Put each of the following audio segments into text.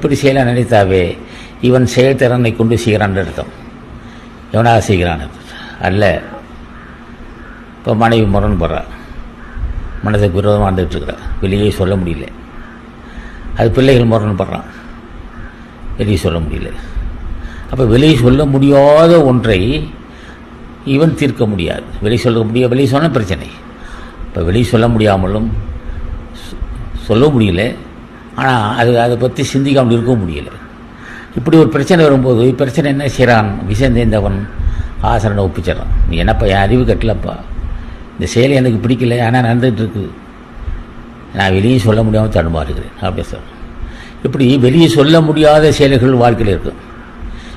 இப்படி செய்யலாம் நினைத்தாவே இவன் செயல்திறனை கொண்டு செய்கிறான் அர்த்தம் இவனாக செய்கிறான் அல்ல. இப்போ மனைவி முரண்படுறா மனதுக்கு விரோதமாக வந்துட்டு வெளியே சொல்ல முடியல. அது பிள்ளைகள் முரண்படுறான் வெளியே சொல்ல முடியல. அப்போ வெளியே சொல்ல முடியாத ஒன்றை இவன் தீர்க்க முடியாது. வெளியே சொல்ல முடிய வெளியே சொன்ன பிரச்சனை. இப்போ வெளியே சொல்ல முடியாமலும் சொல்ல முடியல. ஆனால் அது அதை பற்றி சிந்திக்காமல் இருக்கவும் முடியல. இப்படி ஒரு பிரச்சனை வரும்போது பிரச்சனை என்ன செய்கிறான் விஷயம் தெரிந்தவன் ஆசரனை ஒப்பிச்சிடறான். நீ என்னப்பா என் அறிவு கட்டலப்பா? இந்த செயலை எனக்கு பிடிக்கல ஆனால் நடந்துகிட்ருக்கு. நான் வெளியே சொல்ல முடியாமல் தடுமாறுகிறேன். அப்படி சார் இப்படி வெளியே சொல்ல முடியாத செயல்கள் வாழ்க்கையில் இருக்கும்.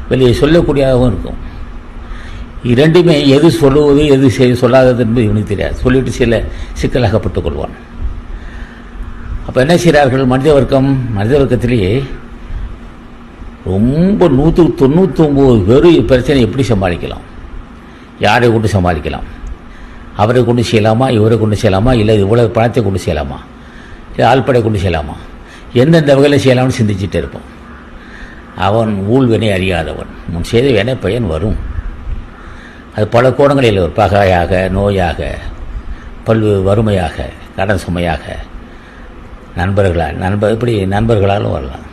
வெளியே சொல்லக்கூடியதாகவும் இருக்கும். இரண்டுமே எது சொல்லுவது எது செய் சொல்லாதது என்பது இவனுக்கு தெரியாது. சொல்லிட்டு சில சிக்கலாகப்பட்டுக் கொள்வான். அப்போ என்ன செய்கிறார்கள்? மனித வர்க்கம் மனித வர்க்கத்திலேயே ரொம்ப நூற்று தொண்ணூற்றொம்பது பேர் பிரச்சனை எப்படி சமாளிக்கலாம்? யாரை கொண்டு சமாளிக்கலாம்? அவரை கொண்டு செய்யலாமா? இவரை கொண்டு செய்யலாமா? இல்லை இவ்வளோ பணத்தை கொண்டு செய்யலாமா? இல்லை ஆள்படை கொண்டு செய்யலாமா? எந்தெந்த வகையில் செய்யலாம்னு சிந்திச்சுட்டு இருப்போம். அவன் ஊழ்வினை அறியாதவன். முன் செய்த வேணை பயன் வரும். அது பல கோணங்களில் ஒரு பகையாக நோயாக பல்வேறு வறுமையாக கடன் சுமையாக நண்பர்களால் நண்பர் இப்படி நண்பர்களாலும் வரலாம்.